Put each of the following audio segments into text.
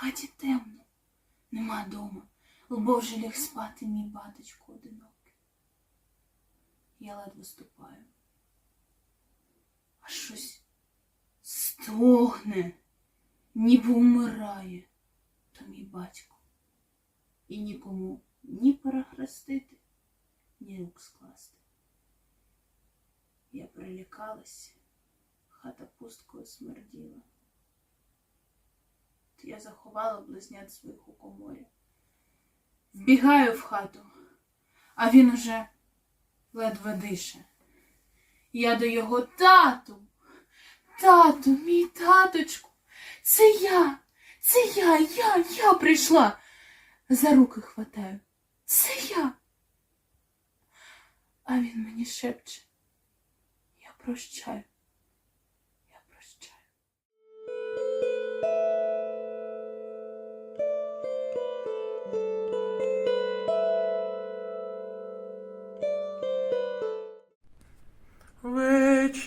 хаті темно, нема дома, Боже ліг спати, мій баточку одинокий. Я ледве ступаю, а щось стогне, ніби умирає, то мій батько. І нікому ні перехрестити, ні рук скласти. Я прилякалась, хата пусткою смерділа. Я заховала близнят своїх у коморі. Вбігаю в хату, а він уже ледве дише. Я до його тату, тату, мій таточку, це я, це я, я, я прийшла. За руки хватаю. Це я. А він мені шепче. Я прощаю.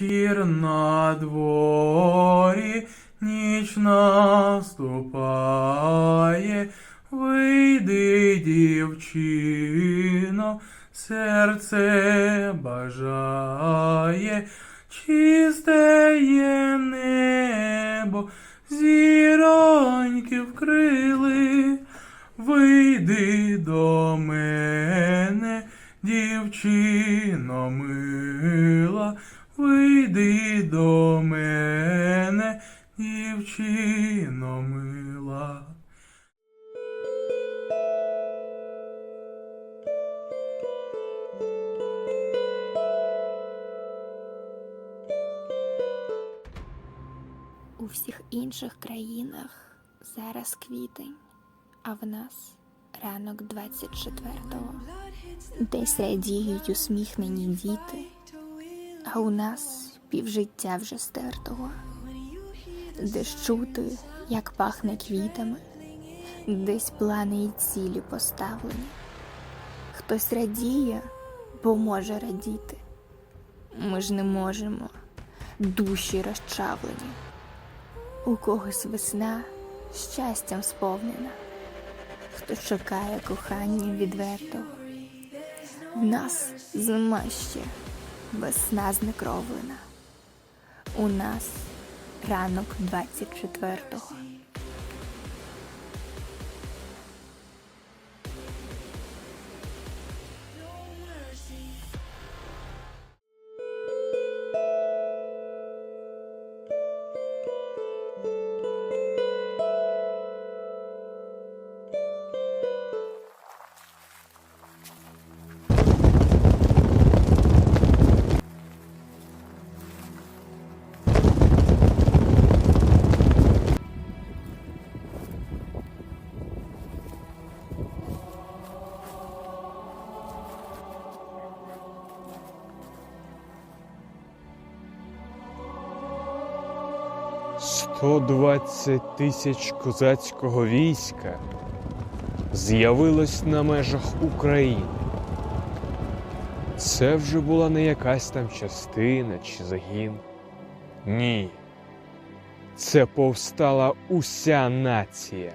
Вечір на дворі, ніч наступає, вийди, дівчино, серце бажає, чисте є небо, зіроньки вкрили, вийди до мене, дівчино мила, вийди до мене, дівчино мила. У всіх інших країнах зараз квітень, а в нас ранок 24-го. Десь радіють усміхнені діти, а у нас півжиття вже стертого. Десь чути, як пахне квітами, десь плани і цілі поставлені. Хтось радіє, бо може радіти. Ми ж не можемо, душі розчавлені. У когось весна щастям сповнена, хто чекає кохання відвертого. В нас зима ще весна знекровлена. У нас ранок 24-го. Сто двадцять тисяч козацького війська з'явилось на межах України. Це вже була не якась там частина чи загін. Ні. Це повстала уся нація.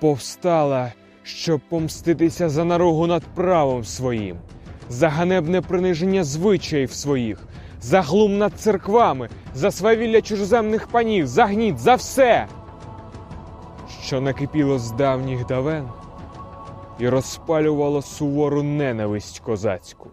Повстала, щоб помститися за наругу над правом своїм, за ганебне приниження звичаїв своїх, за глум над церквами, за свавілля чужоземних панів, за гніт, за все, що накипіло з давніх давен і розпалювало сувору ненависть козацьку.